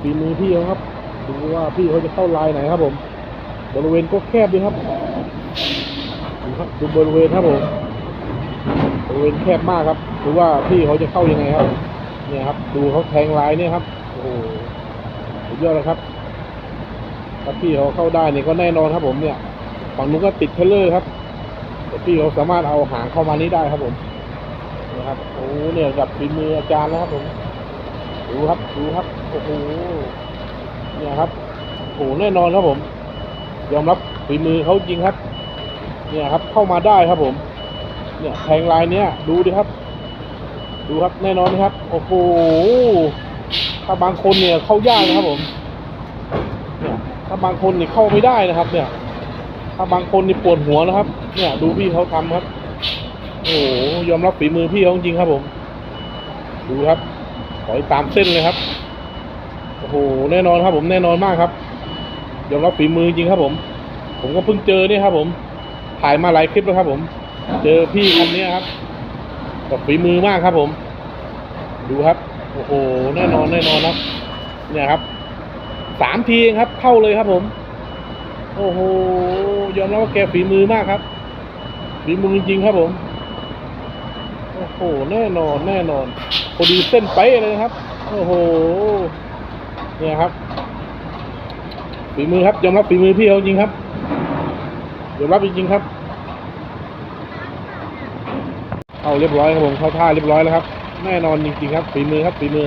ฝีมือพี่เขาครับ ดูว่าพี่เขาจะเข้าลายไหนครับผม บริเวณก็แคบดีครับ ดูครับดูบริเวณครับผมบริเวณแคบมากครับดูว่าพี่เขาจะเข้ายังไงครับ เนี่ยครับ ดูเขาแทงลายเนี่ยครับ โอ้โหสุดยอดเลยครับถ้าพี่เขาเข้าได้เนี่ยก็แน่นอนครับ ผมเนี่ย ฝั่งนู้นก็ติดเทเลอร์ครับแต่พี่เขาสามารถเอาหางเข้ามานี้ได้ครับผมนะครับ โอ้เนี่ยกับฝีมืออาจารย์นะครับผม ดูครับดูครับโอ้โหเนี่ยครับโอ้แน่นอนครับผม ยอมรับฝีมือเขาจริงครับ เนี่ยครับ เข้ามาได้ครับผม เนี่ยแทงลายเนี้ยดูดิครับ ดูครับแน่นอนครับ โอ้โหถ้าบางคนเนี่ยเข้ายากนะครับผม เนี่ย ถ้าบางคนเนี่ยเข้าไม่ได้นะครับ เนี่ย ถ้าบางคนนี่ปวดหัวนะครับ เนี่ย ดูพี่เขาทำครับ โอ้โหยอมรับฝีมือพี่เขาจริงครับผม ดูครับ อยตามเส้นเลยครับ โอ้โห แน่นอนครับ ผมแน่นอนมากครับ ยอมรับฝีมือจริงครับผม ผมก็เพิ่งเจอเนี่ยครับ ผม ถ่ายมาหลายคลิปแล้วครับ ผม เจอพี่คนนี้ครับกับฝีมือมากครับ ผม ดูครับ โอ้โห แน่นอนแน่นอนครับ เนี่ยครับ สามทีเองครับ เข้าเลยครับ ผม โอ้โห ยอมรับว่าแกฝีมือมากครับ ฝีมือจริงครับผม โอ้โห แน่นอน แน่นอน อดีเส้นไปเลยนะครับ โอ้โห เนี่ยครับ ฝีมือครับ ยอมรับฝีมือพี่เขาจริงครับ ยอมรับจริงครับ เอาเรียบร้อยครับผมเข้าท่าเรียบร้อยแล้วครับ แน่นอนจริงๆครับ ฝีมือครับฝีมือ